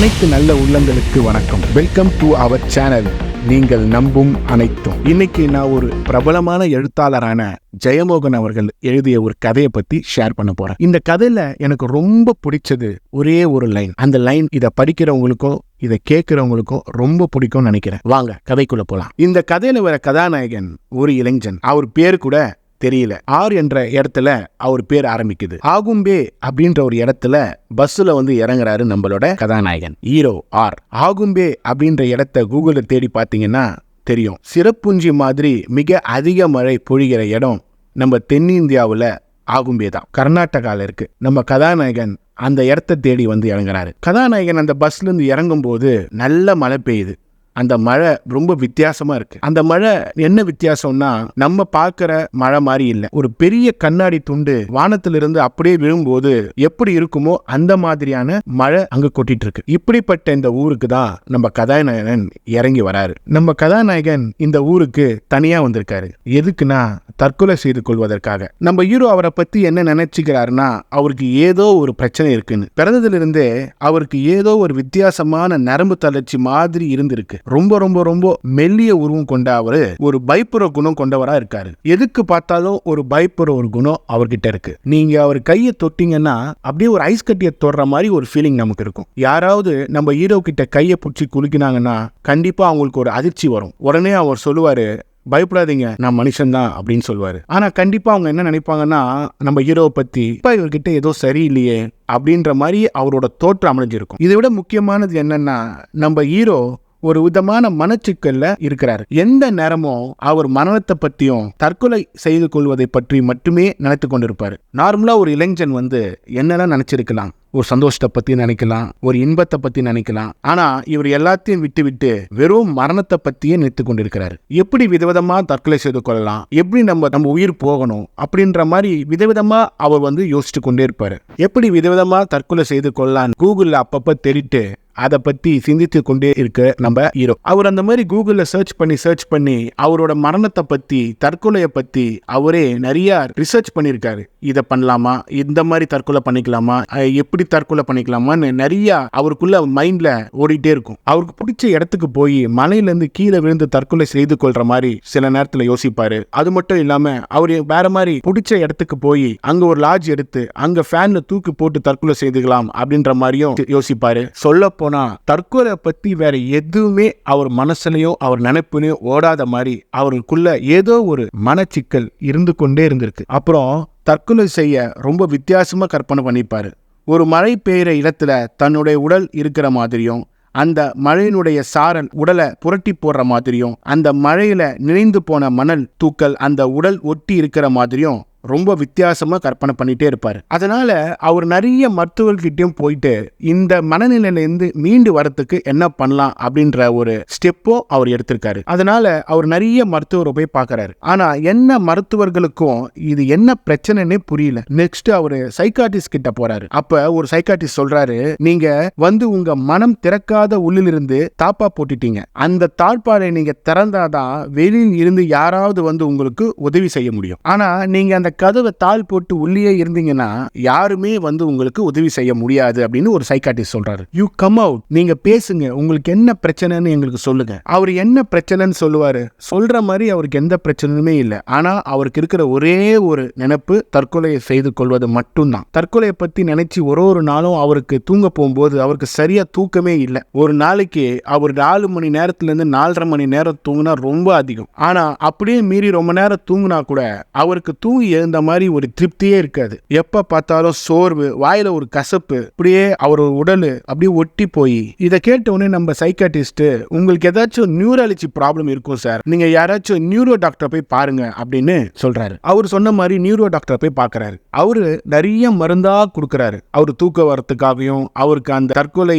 அனைத்து நல்ல உள்ளங்களுக்கு வணக்கம். வெல்கம் டு அவர் சேனல் நீங்கள் நம்பும் அனைத்தும். இன்னைக்கு நான் ஒரு பிரபலமான எழுத்தாளரான ஜெயமோகன் அவர்கள் எழுதிய ஒரு கதையை பத்தி ஷேர் பண்ண போறேன். இந்த கதையில எனக்கு ரொம்ப பிடிச்சது ஒரே ஒரு லைன் அந்த லைன் இதை படிக்கிறவங்களுக்கோ இதை கேட்கிறவங்களுக்கும் ரொம்ப பிடிக்கும்னு நினைக்கிறேன். வாங்க கதைக்குள்ள போலாம். இந்த கதையில வர கதாநாயகன் ஒரு இளைஞன். அவர் பேரு கூட தெரியல. ஆர் என்ற இடத்துல அவர் பேர் ஆரம்பிக்குது. ஆகும்பே அப்படின்ற ஒரு இடத்துல பஸ்ஸில் வந்து இறங்குறாரு நம்மளோட கதாநாயகன் ஹீரோ ஆர். ஆகும்பே அப்படின்ற இடத்த கூகுளில் தேடி பார்த்தீங்கன்னா தெரியும். சிறப்புஞ்சி மாதிரி மிக அதிக மழை பொழிகிற இடம் நம்ம தென்னிந்தியாவில் ஆகும்பே தான். கர்நாடகாவில் இருக்கு. நம்ம கதாநாயகன் அந்த இடத்த தேடி வந்து இறங்குறாரு. கதாநாயகன் அந்த பஸ்ல இருந்து இறங்கும் போது நல்ல மழை பெய்யுது. அந்த மழை ரொம்ப வித்தியாசமா இருக்கு. அந்த மழை என்ன வித்தியாசம்னா நம்ம பார்க்குற மழை மாதிரி இல்லை. ஒரு பெரிய கண்ணாடி துண்டு வானத்திலிருந்து அப்படியே விழும்போது எப்படி இருக்குமோ அந்த மாதிரியான மழை அங்க கொட்டிட்டு இருக்கு. இப்படிப்பட்ட இந்த ஊருக்கு தான் நம்ம கதாநாயகன் இறங்கி வராரு. நம்ம கதாநாயகன் இந்த ஊருக்கு தனியா வந்திருக்காரு. எதுக்குன்னா தற்கொலை செய்து கொள்வதற்காக. நம்ம ஹீரோ அவரை பத்தி என்ன நினைச்சுக்கிறாருன்னா அவருக்கு ஏதோ ஒரு பிரச்சனை இருக்குன்னு. பிறந்ததிலிருந்தே அவருக்கு ஏதோ ஒரு வித்தியாசமான நரம்பு தளர்ச்சி மாதிரி இருந்திருக்கு. ரொம்ப ரொம்ப ரொம்ப மெல்லிய உருவம் கொண்ட அவரு ஒரு பயப்புற குணம் கொண்டவரா இருக்காரு. எதுக்கு பார்த்தாலும் ஒரு பயப்புற ஒரு குணம் அவர்கிட்ட இருக்கு. நீங்க அவர் கையை தொட்டீங்கன்னா அப்படியே ஒரு ஐஸ் கட்டியை தொடுற மாதிரி ஒரு ஃபீலிங் நமக்கு இருக்கும். யாராவது நம்ம ஹீரோ கிட்ட கையை பிடிச்சி குலுக்கினாங்கன்னா கண்டிப்பா அவங்களுக்கு ஒரு அதிர்ச்சி வரும். உடனே அவர் சொல்லுவாரு பயப்படாதீங்க நான் மனுஷன் தான் அப்படின்னு சொல்லுவாரு. ஆனா கண்டிப்பா அவங்க என்ன நினைப்பாங்கன்னா நம்ம ஹீரோவை பத்தி இப்ப இவர்கிட்ட ஏதோ சரியில்லையே அப்படின்ற மாதிரி அவரோட தோற்றம் அமைஞ்சிருக்கும். இதை விட முக்கியமானது என்னன்னா நம்ம ஹீரோ ஒரு விதமான மனச்சிக்கல்ல இருக்கிறாரு. எந்த நேரமும் அவர் மரணத்தை பத்தியும் தற்கொலை செய்து கொள்வதை பற்றி மட்டுமே நினைத்து கொண்டிருப்பாரு. நார்மலா ஒரு இளைஞன் வந்து என்னெல்லாம் நினைச்சிருக்கலாம்? ஒரு சந்தோஷத்தை பத்தி நினைக்கலாம் ஒரு இன்பத்தை பத்தி நினைக்கலாம். ஆனா இவர் எல்லாத்தையும் விட்டு விட்டு வெறும் மரணத்தை பத்தியே நினைத்து கொண்டிருக்கிறாரு. எப்படி விதவிதமா தற்கொலை செய்து கொள்ளலாம் எப்படி நம்ம நம்ம உயிர் போகணும் அப்படின்ற மாதிரி விதவிதமா அவர் வந்து யோசிச்சு கொண்டே இருப்பாரு. எப்படி விதவிதமா தற்கொலை செய்து கொள்ளலாம் கூகுள்ல அப்பப்ப தெரிட்டு அதை பத்தி சிந்தித்து கொண்டே இருக்க நம்ம ஹீரோ அவர் அந்த மாதிரி கூகுள்ல சர்ச் பண்ணி சர்ச் பண்ணி அவரோட மரணத்தை பத்தி தற்கொலையை பத்தி அவரே நிறைய ரிசர்ச் பண்ணியிருக்காரு. இதை பண்ணலாமா? இந்த மாதிரி தற்கொலை பண்ணிக்கலாமா? எப்படி எப்படி தற்கொலை பண்ணிக்கலாமான்னு நிறைய அவருக்குள்ள மைண்ட்ல ஓடிட்டே இருக்கும். அவருக்கு பிடிச்ச இடத்துக்கு போய் மலையிலேருந்து கீழே விழுந்து தற்கொலை செய்து கொள்ற மாதிரி சில நேரத்துல யோசிப்பாரு. அது மட்டும் இல்லாம அவர் வேற மாதிரி பிடிச்ச இடத்துக்கு போய் அங்க ஒரு லாட்ஜ் எடுத்து அங்க ஃபேன்ல தூக்கு போட்டு தற்கொலை செய்துக்கலாம் அப்படின்ற மாதிரியும் யோசிப்பாரு. சொல்ல போனா தற்கொலை பத்தி வேற எதுவுமே அவர் மனசுலயோ அவர் நினைப்புலயோ ஓடாத மாதிரி அவருக்குள்ள ஏதோ ஒரு மனச்சிக்கல் இருந்து கொண்டே இருந்திருக்கு. அப்புறம் தற்கொலை செய்ய ரொம்ப வித்தியாசமா கற்பனை பண்ணிப்பாரு. ஒரு மழை பெய்கிற இடத்துல தன்னுடைய உடல் இருக்கிற மாதிரியும் அந்த மழையினுடைய சாரல் உடலை புரட்டி போடுற மாதிரியும் அந்த மழையில நினைந்து போன மணல் தூக்கல் அந்த உடல் ஒட்டி இருக்கிற மாதிரியும் ரொம்ப வித்தியாசமா கற்பனை பண்ணிகிட்டே இருப்பார். அதனால அவர் நிறைய மருத்துவர்கிட்டையும் போயிட்டு இந்த மனநிலையிலேருந்து மீண்டு வரத்துக்கு என்ன பண்ணலாம் அப்படின்ற ஒரு ஸ்டெப்போ அவர் எடுத்திருக்காரு. அதனால அவர் நிறைய மருத்துவரை போய் பார்க்கறாரு. ஆனா என்ன மருத்துவர்களுக்கும் இது என்ன பிரச்சனைன்னே புரியல. நெக்ஸ்ட் அவர் சைக்காட்டிஸ்ட் கிட்ட போறாரு. அப்போ ஒரு சைக்காட்டிஸ்ட் சொல்றாரு நீங்க வந்து உங்க மனம் திறக்காத உள்ளிலிருந்து தாப்பா போட்டுட்டீங்க. அந்த தாழ்பாடை நீங்கள் திறந்தாதான் வெளியில் இருந்து யாராவது வந்து உங்களுக்கு உதவி செய்ய முடியும். ஆனா நீங்க அந்த கதவை தாள் போட்டு உள்ளே இருந்தீங்கன்னா யாருமே வந்து உங்களுக்கு உதவி செய்ய முடியாது அப்படின்னு ஒரு சைக்காட்டிஸ்ட் சொல்றாரு. யூ கம் அவுட் நீங்க பேசுங்க. உங்களுக்கு என்ன பிரச்சனைன்னு எங்களுக்கு சொல்லுங்க. அவர் என்ன பிரச்சனைன்னு சொல்லுவாரு? சொல்ற மாதிரி அவருக்கு எந்த பிரச்சனையுமே இல்லை. ஆனா அவருக்கு இருக்கிற ஒரே ஒரு நினைப்பு தற்கொலையை செய்து கொள்வது மட்டும்தான். தற்கொலையை பத்தி நினைச்சு ஒரு ஒரு நாளும் அவருக்கு தூங்க போகும்போது அவருக்கு சரியா தூக்கமே இல்லை. ஒரு நாளைக்கு அவர் நாலு மணி நேரத்துல இருந்து நாலரை மணி நேரம் தூங்கினா ரொம்ப அதிகம். ஆனா அப்படியே மீறி ரொம்ப நேரம் தூங்கினா கூட அவருக்கு தூங்கி எழுந்த மாதிரி ஒரு திருப்தியே இருக்காது. எப்ப பார்த்தாலும் சோர்வு வாயில ஒரு கசப்பு இப்படியே அவர் உடல் அப்படியே ஒட்டி போய். இதை கேட்ட உடனே நம்ம சைக்காட்டிஸ்ட் உங்களுக்கு ஏதாச்சும் நியூராலஜி ப்ராப்ளம் இருக்கும் சார் நீங்க யாராச்சும் நியூரோ டாக்டர் போய் பாருங்க அப்படின்னு சொல்றாரு. அவர் சொன்ன மாதிரி நியூரோ டாக்டர் போய் பார்க்கறாரு. அவரு நிறைய மருந்தா கொடுக்குறாரு. அவர் தூக்க வரத்துக்காகவும் அவருக்கு அந்த தற்கொலை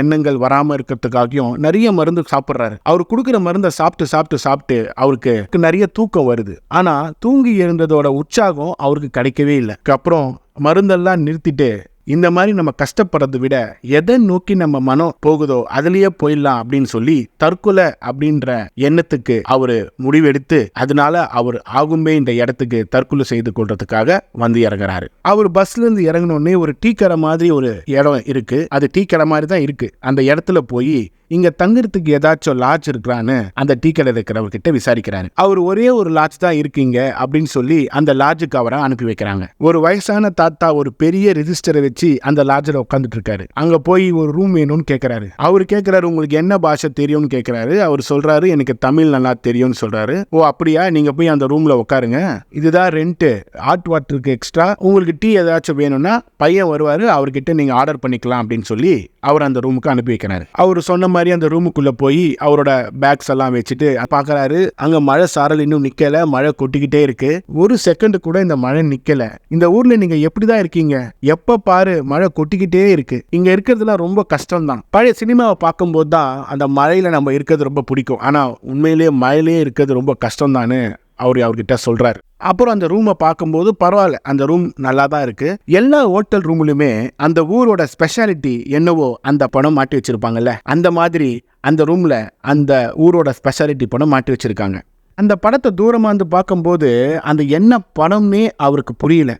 எண்ணங்கள் வராம இருக்கிறதுக்காகவும் நிறைய மருந்து சாப்பிடுறாரு. அவர் கொடுக்குற மருந்தை சாப்பிட்டு சாப்பிட்டு சாப்பிட்டு அவருக்கு நிறைய தூக்கம் வருது. ஆனா தூங்கி எழுந்ததோட உற்சாகம் அவருக்கு கிடைக்கவே இல்லை. அப்புறம் மருந்தெல்லாம் நிறுத்திட்டு இந்த மாதிரி நம்ம கஷ்டப்படுறதை விட எதை நோக்கி நம்ம மனம் போகுதோ அதுலயே போயிடலாம் அப்படின்னு சொல்லி தற்கொலை அப்படின்ற எண்ணத்துக்கு அவரு முடிவெடுத்து அதனால அவர் ஆகும்பே இந்த இடத்துக்கு தற்கொலை செய்து கொள்றதுக்காக வந்து இறங்குறாரு. அவர் பஸ்ல இருந்து இறங்கினோடனே ஒரு டீ கடை மாதிரி ஒரு இடம் இருக்கு. அது டீ கடை மாதிரி தான் இருக்கு. அந்த இடத்துல போய் இங்க தங்குறதுக்கு ஏதாச்சும் லாட்ஜ் இருக்கிறான்னு அந்த டீ கடை இருக்கிறவர்கிட்ட விசாரிக்கிறாரு. அவர் ஒரே ஒரு லாட்ஜ் தான் இருக்கீங்க அப்படின்னு சொல்லி அந்த லாட்ஜுக்கு அவரை அனுப்பி வைக்கிறாங்க. ஒரு வயசான தாத்தா ஒரு பெரிய ரெஜிஸ்டரை வச்சு அந்த லாட்ஜில் உட்காந்துட்டு இருக்காரு. அங்க போய் ஒரு ரூம் வேணும்னு கேட்கிறாரு அவர் கேட்கிறாரு உங்களுக்கு என்ன பாஷை தெரியும்னு கேட்கறாரு அவர் சொல்றாரு எனக்கு தமிழ் நல்லா தெரியும்னு சொல்றாரு. ஓ அப்படியா? நீங்க போய் அந்த ரூம்ல உட்காருங்க. இதுதான் ரெண்ட் ஹாட் வாட்டருக்கு எக்ஸ்ட்ரா உங்களுக்கு டீ ஏதாச்சும் வேணும்னா பையன் வருவாரு அவர்கிட்ட நீங்க ஆர்டர் பண்ணிக்கலாம் அப்படின்னு சொல்லி அவர் அந்த ரூமுக்கு அனுப்பி வைக்கிறாரு. அவர் சொன்ன மாதிரி அந்த ரூமுக்குள்ள போய் அவரோட பேக்ஸ் எல்லாம் வச்சுட்டு பாக்குறாரு. அங்க மழை சாரல் இன்னும் நிக்கல மழை கொட்டிக்கிட்டே இருக்கு. ஒரு செகண்ட் கூட இந்த மழை நிக்கல. இந்த ஊர்ல நீங்க எப்படிதான் இருக்கீங்க? எப்ப பாரு மழை கொட்டிக்கிட்டே இருக்கு. இங்க இருக்கிறதுலாம் ரொம்ப கஷ்டம் தான் பழைய சினிமாவை பார்க்கும்போது தான் அந்த மழையில நம்ம இருக்கிறது ரொம்ப பிடிக்கும். ஆனா உண்மையிலேயே மழையிலேயே இருக்கிறது ரொம்ப கஷ்டம் தானே அவர் அவர்கிட்ட சொல்றாரு. அப்புறம் அந்த ரூமை பார்க்கும்போது பரவாயில்ல அந்த ரூம் நல்லா தான் இருக்கு. எல்லா ஹோட்டல் ரூம்லையுமே அந்த ஊரோட ஸ்பெஷாலிட்டி என்னவோ அந்த படம் மாட்டி வச்சிருப்பாங்கல்ல? அந்த மாதிரி அந்த ரூம்ல அந்த ஊரோட ஸ்பெஷாலிட்டி படம் மாட்டி வச்சிருக்காங்க. அந்த படத்தை தூரமாக இருந்து பார்க்கும்போது அந்த என்ன படம்னே அவருக்கு புரியல.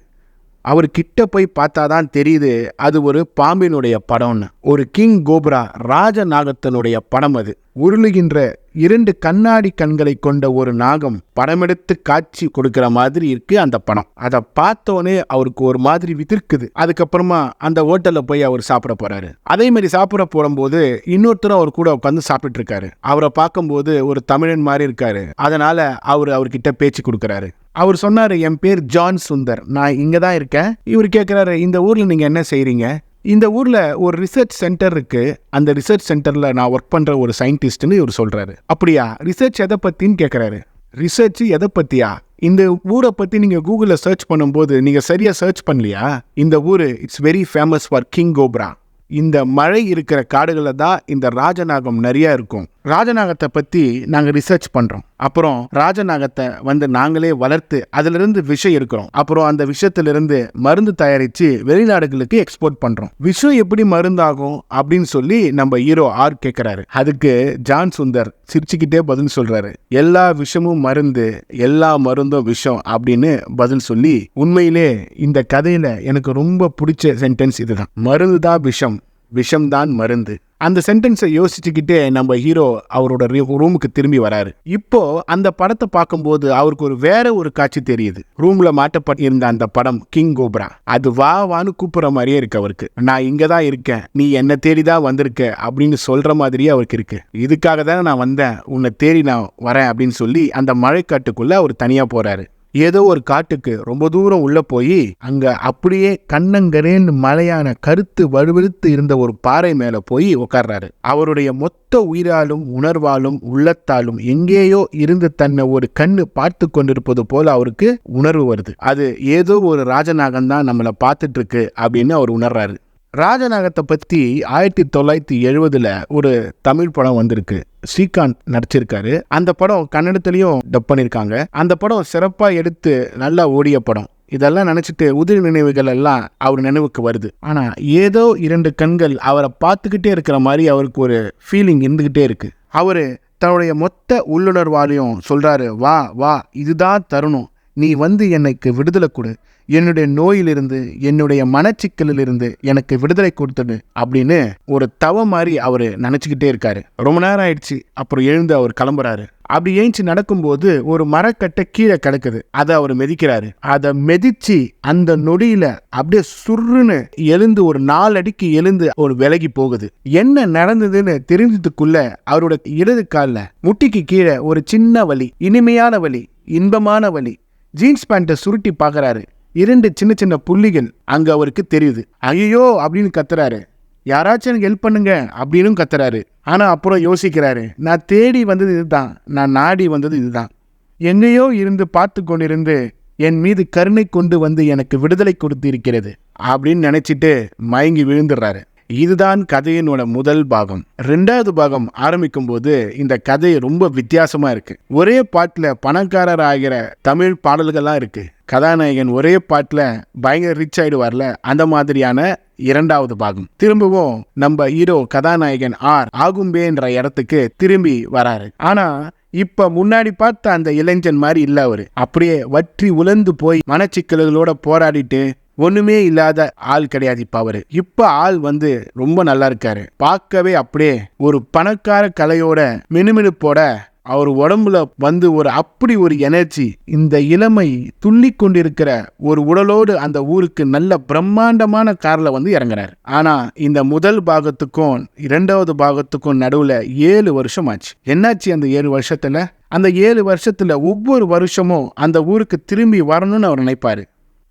அவர் கிட்ட போய் பார்த்தா தான் தெரியுது அது ஒரு பாம்பினுடைய படம்னு. ஒரு கிங் கோப்ரா ராஜநாகத்தனுடைய படம் அது. உருளுகின்ற இரண்டு கண்ணாடி கண்களை கொண்ட ஒரு நாகம் படமெடுத்து காட்சி கொடுக்கிற மாதிரி இருக்கு அந்த படம். அதை பார்த்தோன்னே அவருக்கு ஒரு மாதிரி விதிர்க்குது. அதுக்கப்புறமா அந்த ஹோட்டல்ல போய் அவர் சாப்பிட போறாரு. அதே மாதிரி சாப்பிட போகும்போது இன்னொருத்தரும் அவர் கூட உட்காந்து சாப்பிட்டு இருக்காரு. அவரை பார்க்கும்போது ஒரு தமிழன் மாதிரி இருக்காரு. அதனால அவர் அவர்கிட்ட பேச்சு கொடுக்குறாரு. அவர் சொன்னாரு என் பேர் ஜான் சுந்தர். நான் இங்க தான் இருக்கேன். இவர் கேட்குறாரு இந்த ஊர்ல நீங்க என்ன செய்யறீங்க இந்த ஊரில் ஒரு ரிசர்ச் சென்டர் இருக்குது அந்த ரிசர்ச் சென்டரில் நான் ஒர்க் பண்ணுற ஒரு சயின்டிஸ்ட்னு இவர் சொல்கிறாரு அப்படியா? ரிசர்ச் எதை பற்றின்னு கேட்குறாரு ரிசர்ச் எதை பத்தியா? இந்த ஊரை பற்றி நீங்கள் கூகுளில் சர்ச் பண்ணும்போது நீங்கள் சரியாக சர்ச் பண்ணலையா? இந்த ஊர் it's very famous for king cobra இந்த மழை இருக்கிற காடுகளில் தான் இந்த ராஜநாகம் நிறையா இருக்கும். ராஜநாகத்தை பற்றி நாங்கள் ரிசர்ச் பண்ணுறோம் அப்புறம் ராஜநாகத்தை வந்து நாங்களே வளர்த்து அதுல இருந்து விஷம் எடுக்கிறோம். அப்புறம் அந்த விஷத்திலிருந்து மருந்து தயாரிச்சு வெளிநாடுகளுக்கு எக்ஸ்போர்ட் பண்றோம். விஷம் எப்படி மருந்தாகும் அப்படின்னு சொல்லி நம்ம ஹீரோ ஆர் கேட்கிறாரு அதுக்கு ஜான் சுந்தர் சிரிச்சுக்கிட்டே பதில் சொல்றாரு. எல்லா விஷமும் மருந்து எல்லா மருந்தும் விஷம் அப்படின்னு பதில் சொல்லி உண்மையிலே இந்த கதையில எனக்கு ரொம்ப பிடிச்ச சென்டென்ஸ் இதுதான். மருந்து தான் விஷம் விஷம் தான் மருந்து. அந்த சென்டென்ஸை யோசிச்சுக்கிட்டே நம்ம ஹீரோ அவரோட ரூமுக்கு திரும்பி வராரு. இப்போ அந்த படத்தை பார்க்கும்போது அவருக்கு ஒரு வேற ஒரு காட்சி தெரியுது. ரூம்ல மாட்டப்பட்டிருந்த அந்த படம் கிங் கோப்ரா அது வா வான்னு கூப்பிடுற மாதிரியே இருக்கு அவருக்கு. நான் இங்க தான் இருக்கேன். நீ என்ன தேடி தான் வந்திருக்க அப்படின்னு சொல்ற மாதிரியே அவருக்கு இருக்கு. இதுக்காக தானே நான் வந்தேன். உன்னை தேடி நான் வரேன் அப்படின்னு சொல்லி அந்த மழைக்காட்டுக்குள்ள அவர் தனியா போறாரு. ஏதோ ஒரு காட்டுக்கு ரொம்ப தூரம் உள்ள போய் அங்க அப்படியே கண்ணங்கரேன்னு மலையான கருத்து வலுவெழுத்து இருந்த ஒரு பாறை மேல போய் உட்கார்றாரு அவருடைய மொத்த உயிராலும் உணர்வாலும் உள்ளத்தாலும் எங்கேயோ இருந்து தன்னை ஒரு கண்ணு பார்த்து கொண்டிருப்பது போல அவருக்கு உணர்வு வருது. அது ஏதோ ஒரு ராஜநாகம் தான் நம்மளை பார்த்துட்டு இருக்கு அப்படின்னு அவர் உணர்றாரு. ராஜநாகத்தை பற்றி ஆயிரத்தி தொள்ளாயிரத்தி எழுபதுல ஒரு தமிழ் படம் வந்திருக்கு. ஸ்ரீகாந்த் நடிச்சிருக்காரு. அந்த படம் கன்னடத்துலேயும் டப் பண்ணியிருக்காங்க அந்த படம் சிறப்பாக எடுத்து நல்லா ஓடிய படம். இதெல்லாம் நினச்சிட்டு உதிரி நினைவுகள் எல்லாம் அவர் நினைவுக்கு வருது. ஆனால் ஏதோ இரண்டு கண்கள் அவரை பார்த்துக்கிட்டே இருக்கிற மாதிரி அவருக்கு ஒரு ஃபீலிங் இருந்துக்கிட்டே இருக்குது அவர் தன்னுடைய மொத்த உள்ளுணர்வாலையும் சொல்கிறாரு வா வா இதுதான் தருணம். நீ வந்து எனக்கு விடுதலை கொடு. என்னுடைய நோயிலிருந்து என்னுடைய மனச்சிக்கலிலிருந்து எனக்கு விடுதலை கொடுத்துடு அப்படின்னு ஒரு தவ மாதிரி அவர் நினச்சிக்கிட்டே இருக்காரு. ரொம்ப நேரம் ஆயிடுச்சு. அப்புறம் எழுந்து அவர் கிளம்புறாரு. அப்படி ஏஞ்சி நடக்கும்போது ஒரு மரக்கட்டை கீழே கிடக்குது. அதை அவர் மெதிக்கிறாரு. அதை மெதிச்சு அந்த நொடியில அப்படியே சுருன்னு எழுந்து ஒரு நாலு அடிக்கு எழுந்து ஒரு விலகி போகுது. என்ன நடந்ததுன்னு தெரிஞ்சதுக்குள்ள அவரோட இடது காலில் முட்டிக்கு கீழே ஒரு சின்ன வலி இனிமையான வலி இன்பமான வலி ஜீன்ஸ் பேண்ட்டை சுருட்டி பார்க்குறாரு. இரண்டு சின்ன சின்ன புள்ளிகள் அங்க அவருக்கு தெரியுது. ஐயோ அப்படின்னு கத்துறாரு. யாராச்சும் எனக்கு ஹெல்ப் பண்ணுங்க அப்படின்னு கத்துறாரு. ஆனா அப்புறம் யோசிக்கிறாரு. நான் தேடி வந்தது இதுதான். நான் நாடி வந்தது இதுதான். எங்கேயோ இருந்து பார்த்து கொண்டிருந்து என் மீது கருணை கொண்டு வந்து எனக்கு விடுதலை கொடுத்து இருக்கிறது அப்படின்னு நினைச்சிட்டு மயங்கி விழுந்துடுறாரு. இதுதான் கதையினோட முதல் பாகம். ரெண்டாவது பாகம் ஆரம்பிக்கும் போது இந்த கதை ரொம்ப வித்தியாசமா இருக்கு. ஒரே பாட்டுல பணக்காரர் ஆகிற தமிழ் பாடல்கள்லாம் இருக்கு. கதாநாயகன் ஒரே பாட்டுல பயங்கர ரிச் ஆயிடுவார்ல அந்த மாதிரியான இரண்டாவது பாகம். திரும்பவும் நம்ம ஹீரோ கதாநாயகன் ஆர். ஆகும்பேன்ற இடத்துக்கு திரும்பி வராரு. ஆனா இப்ப முன்னாடி பார்த்த அந்த இளைஞன் மாதிரி இல்ல அவரு. அப்படியே வற்றி உலர்ந்து போய் மனச்சிக்கல்களோட போராடிட்டு ஒண்ணுமே இல்லாத ஆள் கிடையாது இப்ப அவரு. இப்ப ஆள் வந்து ரொம்ப நல்லா இருக்காரு. பார்க்கவே அப்படியே ஒரு பணக்கார கலையோட மினுமினுப்போட அவர் உடம்புல வந்து ஒரு அப்படி ஒரு எனர்ஜி இந்த இளமை துள்ளி கொண்டிருக்கிற ஒரு உடலோடு அந்த ஊருக்கு நல்ல பிரம்மாண்டமான கார்ல வந்து இறங்குறாரு. ஆனா இந்த முதல் பாகத்துக்கும் இரண்டாவது பாகத்துக்கும் நடுவுல ஏழு வருஷம் ஆச்சு. என்னாச்சு அந்த ஏழு வருஷத்துல? அந்த ஏழு வருஷத்துல ஒவ்வொரு வருஷமும் அந்த ஊருக்கு திரும்பி வரணும்னு அவர் நினைப்பாரு.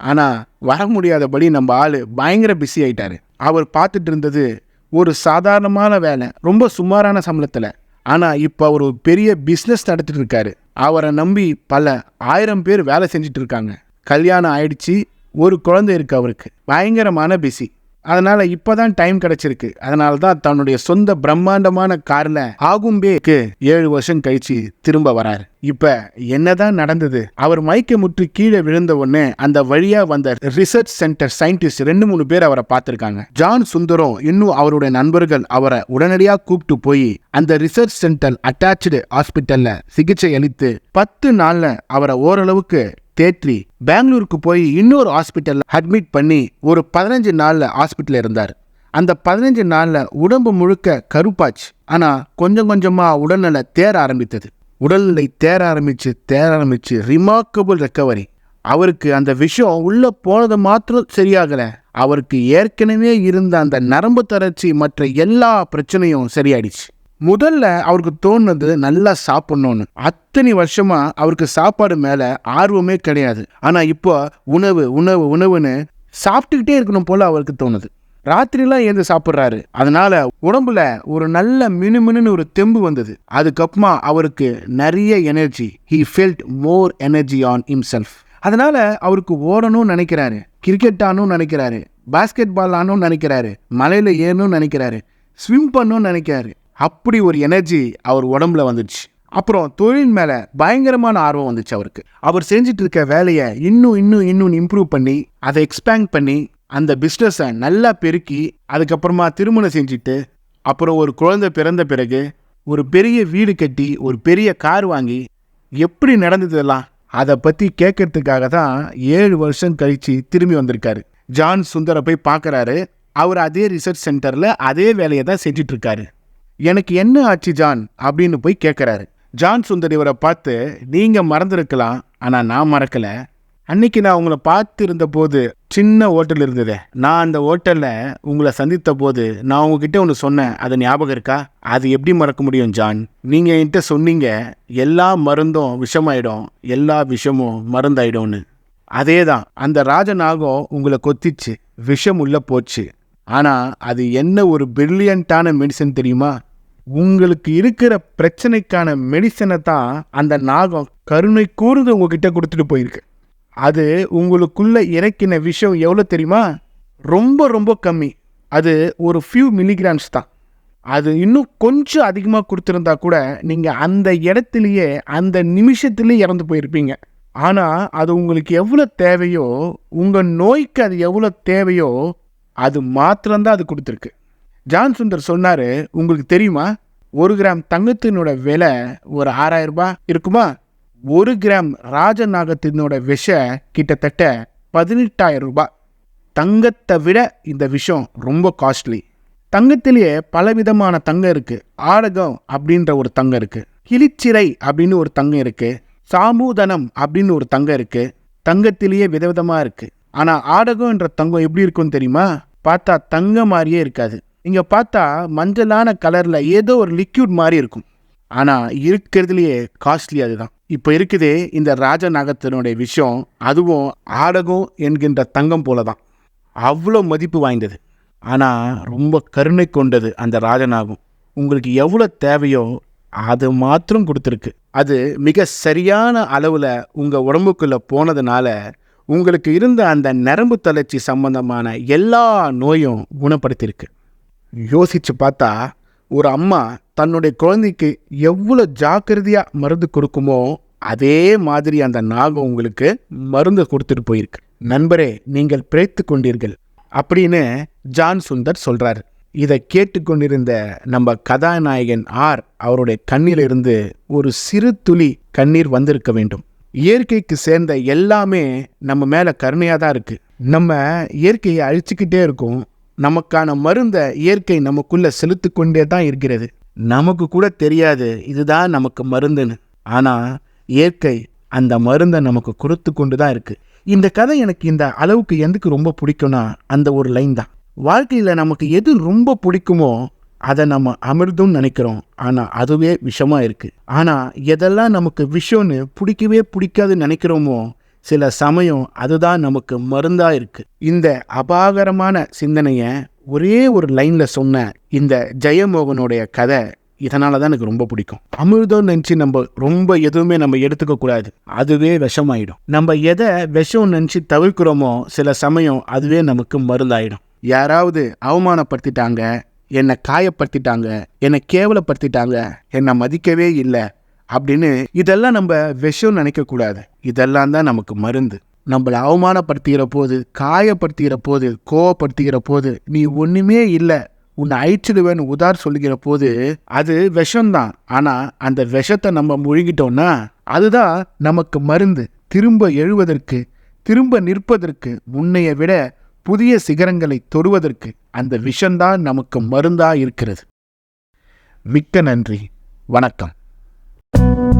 ஆனால் வர முடியாதபடி நம்ம ஆள் பயங்கர பிஸி ஆயிட்டாரு. அவர் பார்த்துட்டு இருந்தது ஒரு சாதாரணமான வேலை ரொம்ப சுமாரான சம்பளத்தில். ஆனால் இப்போ அவர் ஒரு பெரிய பிஸ்னஸ் நடத்திட்டு இருக்காரு. அவரை நம்பி பல ஆயிரம் பேர் வேலை செஞ்சுட்டு இருக்காங்க. கல்யாணம் ஆயிடுச்சு ஒரு குழந்தை இருக்கு அவருக்கு. பயங்கரமான பிஸி அதனால இப்பதான் டைம் கிடைச்சிருக்கு. அதனால தான் தன்னுடைய சொந்த பிரம்மாண்டமான கார்ல ஆகும்பேக்கு ஏழு வருஷம் கழிச்சு திரும்ப வராரு. இப்ப என்னதான் நடந்தது? அவர் மயக்க முற்றி கீழே விழுந்த உடனே அந்த வழியா வந்த ரிசர்ச் சென்டர் சயின்டிஸ்ட் ரெண்டு மூணு பேர் அவரை பார்த்திருக்காங்க. ஜான் சுந்தரம் இன்னும் அவருடைய நண்பர்கள் அவரை உடனடியா கூப்பிட்டு போய் அந்த ரிசர்ச் சென்டர் அட்டாச்சு ஹாஸ்பிட்டல்ல சிகிச்சை அளித்து பத்து நாள்ல அவரை ஓரளவுக்கு தேற்றி பெங்களூருக்கு போய் இன்னொரு ஹாஸ்பிட்டலில் அட்மிட் பண்ணி ஒரு பதினஞ்சு நாளில் ஹாஸ்பிட்டலில் இருந்தார். அந்த பதினஞ்சு நாளில் உடம்பு முழுக்க கருப்பாச்சு. ஆனால் கொஞ்சம் கொஞ்சமாக உடல்நல தேர ஆரம்பித்தது. உடல்நிலை தேர ஆரம்பிச்சு தேர ஆரம்பிச்சு ரிமார்க்கபிள் ரெக்கவரி அவருக்கு அந்த விஷயம் உள்ளே போனது மாத்திரம் சரியாகலை. அவருக்கு ஏற்கனவே இருந்த அந்த நரம்பு தளர்ச்சி மற்ற எல்லா பிரச்சனையும் சரியாயிடுச்சு. முதல்ல அவருக்கு தோணுனது நல்லா சாப்பிடணும்னு. அத்தனை வருஷமா அவருக்கு சாப்பாடு மேல ஆர்வமே கிடையாது. ஆனா இப்போ உணவு உணவு உணவுன்னு சாப்பிட்டுக்கிட்டே இருக்கணும் போல அவருக்கு தோணுது. ராத்திரிலாம் ஏந்து சாப்பிட்றாரு. அதனால உடம்புல ஒரு நல்ல மினுமினுன்னு ஒரு தெம்பு வந்தது. அதுக்கப்புறமா அவருக்கு நிறைய energy he felt more energy on himself. அதனால அவருக்கு ஓடணும்னு நினைக்கிறாரு. கிரிக்கெட் ஆனும் நினைக்கிறாரு. பாஸ்கெட் பால் ஆனும் நினைக்கிறாரு. மலையில ஏறணும்னு நினைக்கிறாரு. ஸ்விம் பண்ணணும்னு நினைக்கிறாரு. அப்படி ஒரு எனர்ஜி அவர் உடம்புல வந்துடுச்சு. அப்புறம் தொழில் மேலே பயங்கரமான ஆர்வம் வந்துச்சு அவருக்கு. அவர் செஞ்சுட்டு இருக்க வேலையை இன்னும் இன்னும் இன்னும் இம்ப்ரூவ் பண்ணி அதை எக்ஸ்பேண்ட் பண்ணி அந்த பிஸ்னஸை நல்லா பெருக்கி அதுக்கப்புறமா திருமணம் செஞ்சுட்டு அப்புறம் ஒரு குழந்தை பிறந்த பிறகு ஒரு பெரிய வீடு கட்டி ஒரு பெரிய கார் வாங்கி எப்படி நடந்ததெல்லாம் அதை பற்றி கேட்கறதுக்காக தான் ஏழு வருஷம் கழிச்சு திரும்பி வந்திருக்காரு. ஜான் சுந்தரை போய் பார்க்குறாரு. அவர் அதே ரிசர்ச் சென்டரில் அதே வேலையை தான் செஞ்சிட்ருக்காரு எனக்கு என்ன ஆச்சு ஜான்? அப்படின்னு போய் கேட்குறாரு ஜான் சுந்தர் இவரை பார்த்து நீங்கள் மறந்துருக்கலாம் ஆனால் நான் மறக்கல. அன்னைக்கு நான் உங்களை பார்த்து இருந்தபோது சின்ன ஹோட்டல் இருந்ததே. நான் அந்த ஹோட்டலில் உங்களை சந்தித்த போது நான் உங்ககிட்ட ஒன்று சொன்னேன். அது ஞாபகம் இருக்கா? அது எப்படி மறக்க முடியும் ஜான்? நீங்கள் என்கிட்ட சொன்னீங்க எல்லா மருந்தும் விஷமாயிடும். எல்லா விஷமும் மருந்தாயிடும்னு. அதே தான் அந்த ராஜநாகம் உங்களை கொத்திச்சு. விஷம் உள்ள போச்சு. ஆனால் அது என்ன ஒரு பிரில்லியண்ட்டான மெடிசன் தெரியுமா? உங்களுக்கு இருக்கிற பிரச்சனைக்கான மெடிசனை தான் அந்த நாகம் கருணை கூர்ந்து உங்ககிட்ட கொடுத்துட்டு போயிருக்கு. அது உங்களுக்குள்ள இறக்கின விஷயம் எவ்வளோ தெரியுமா? ரொம்ப ரொம்ப கம்மி. அது ஒரு ஃபியூ மில்லிகிராம்ஸ் தான். அது இன்னும் கொஞ்சம் அதிகமாக கொடுத்துருந்தா கூட நீங்கள் அந்த இடத்துலையே அந்த நிமிஷத்துலேயே இறந்து போயிருப்பீங்க. ஆனால் அது உங்களுக்கு எவ்வளோ தேவையோ உங்கள் நோய்க்கு அது எவ்வளோ தேவையோ அது மாத்திரம்தான் அது கொடுத்துருக்கு. ஜான் சுந்தர் சொன்னார் உங்களுக்கு தெரியுமா? ஒரு கிராம் தங்கத்தினோட விலை ஒரு ஆறாயிரம் ரூபாய் இருக்குமா? ஒரு கிராம் ராஜநாகத்தினோட விஷ கிட்டத்தட்ட பதினெட்டாயிரம் ரூபாய். தங்கத்தை விட இந்த விஷம் ரொம்ப காஸ்ட்லி தங்கத்திலேயே பலவிதமான தங்கம் இருக்கு. ஆடகம் அப்படின்ற ஒரு தங்கம் இருக்கு. கிளிச்சிறை அப்படின்னு ஒரு தங்கம் இருக்கு. சாமூதனம் அப்படின்னு ஒரு தங்கம் இருக்கு. தங்கத்திலேயே விதவிதமா இருக்கு. ஆனா ஆடகம்ன்ற தங்கம் எப்படி இருக்கும்னு தெரியுமா? பார்த்தா தங்கம் மாதிரியே இருக்காது. இங்கே பார்த்தா மஞ்சளான கலரில் ஏதோ ஒரு லிக்யூட் மாதிரி இருக்கும். ஆனால் இருக்கிறதுலையே காஸ்ட்லி அதுதான். இப்போ இருக்குதே இந்த ராஜநாகத்தினுடைய விஷயம் அதுவும் ஆடகம் என்கின்ற தங்கம் போல தான் அவ்வளோ மதிப்பு வாய்ந்தது. ஆனால் ரொம்ப கருணை கொண்டது அந்த ராஜநாகம். உங்களுக்கு எவ்வளோ தேவையோ அது மாத்திரம் கொடுத்துருக்கு. அது மிக சரியான அளவில் உங்கள் உடம்புக்குள்ளே போனதுனால உங்களுக்கு இருந்த அந்த நரம்பு தளர்ச்சி சம்பந்தமான எல்லா நோயும் குணப்படுத்தியிருக்கு. யோசிச்சு பார்த்தா ஒரு அம்மா தன்னுடைய குழந்தைக்கு எவ்வளோ ஜாக்கிரதையாக மருந்து கொடுக்குமோ அதே மாதிரி அந்த நாகம் உங்களுக்கு மருந்து கொடுத்துட்டு போயிருக்கு. நண்பரே நீங்கள் பிழைத்து கொண்டீர்கள் அப்படின்னு ஜான் சுந்தர் சொல்றாரு. இதை கேட்டுக்கொண்டிருந்த நம்ம கதாநாயகன் ஆர் அவருடைய கண்ணிலிருந்து ஒரு சிறு துளி கண்ணீர் வந்திருக்க வேண்டும். இயற்கைக்கு சேர்ந்த எல்லாமே நம்ம மேலே கருணையாக தான் இருக்கு. நம்ம இயற்கையை அழிச்சுக்கிட்டே இருக்கோம். நமக்கான மருந்தை இயற்கை நமக்குள்ளே செலுத்து கொண்டே தான் இருக்கிறது. நமக்கு கூட தெரியாது இதுதான் நமக்கு மருந்துன்னு. ஆனால் இயற்கை அந்த மருந்தை நமக்கு கொடுத்து கொண்டு தான் இருக்குது இந்த கதை எனக்கு இந்த அளவுக்கு எதுக்கு ரொம்ப பிடிக்கும்னா அந்த ஒரு லைன் தான். வாழ்க்கையில் நமக்கு எது ரொம்ப பிடிக்குமோ அதை நம்ம அமிர்தம்னு நினைக்கிறோம். ஆனால் அதுவே விஷமாக இருக்குது ஆனால் எதெல்லாம் நமக்கு விஷம்னு பிடிக்கவே பிடிக்காதுன்னு நினைக்கிறோமோ சில சமயம் அதுதான் நமக்கு மருந்தாக இருக்குது இந்த அபாகரமான சிந்தனையை ஒரே ஒரு லைனில் சொன்ன இந்த ஜெயமோகனுடைய கதை இதனால தான் எனக்கு ரொம்ப பிடிக்கும். அமிர்தம் நினச்சி நம்ம ரொம்ப எதுவுமே நம்ம எடுத்துக்க கூடாது. அதுவே விஷமாயிடும். நம்ம எதை விஷம் நினச்சி தவிர்க்கிறோமோ சில சமயம் அதுவே நமக்கு மருந்தாயிடும். யாராவது அவமானப்படுத்திட்டாங்க என்னை காயப்படுத்திட்டாங்க என்னை கேவலப்படுத்திட்டாங்க என்னை மதிக்கவே இல்லை அப்படின்னு இதெல்லாம் நம்ம விஷம் நினைக்கக்கூடாது. இதெல்லாம் தான் நமக்கு மருந்து. நம்மளை அவமானப்படுத்துகிற போது காயப்படுத்துகிற போது கோவப்படுத்துகிற போது நீ ஒன்றுமே இல்லை உன்னை அழிச்சிடுவேன்னு உதார் சொல்லுகிற போது அது விஷம்தான். ஆனால் அந்த விஷத்தை நம்ம முழுங்கிட்டோம்னா அதுதான் நமக்கு மருந்து. திரும்ப எழுவதற்கு திரும்ப நிற்பதற்கு முன்னைய விட புதிய சிகரங்களை தொடுவதற்கு அந்த விஷம்தான் நமக்கு மருந்தாக இருக்கிறது. மிக்க நன்றி. வணக்கம். Thank you.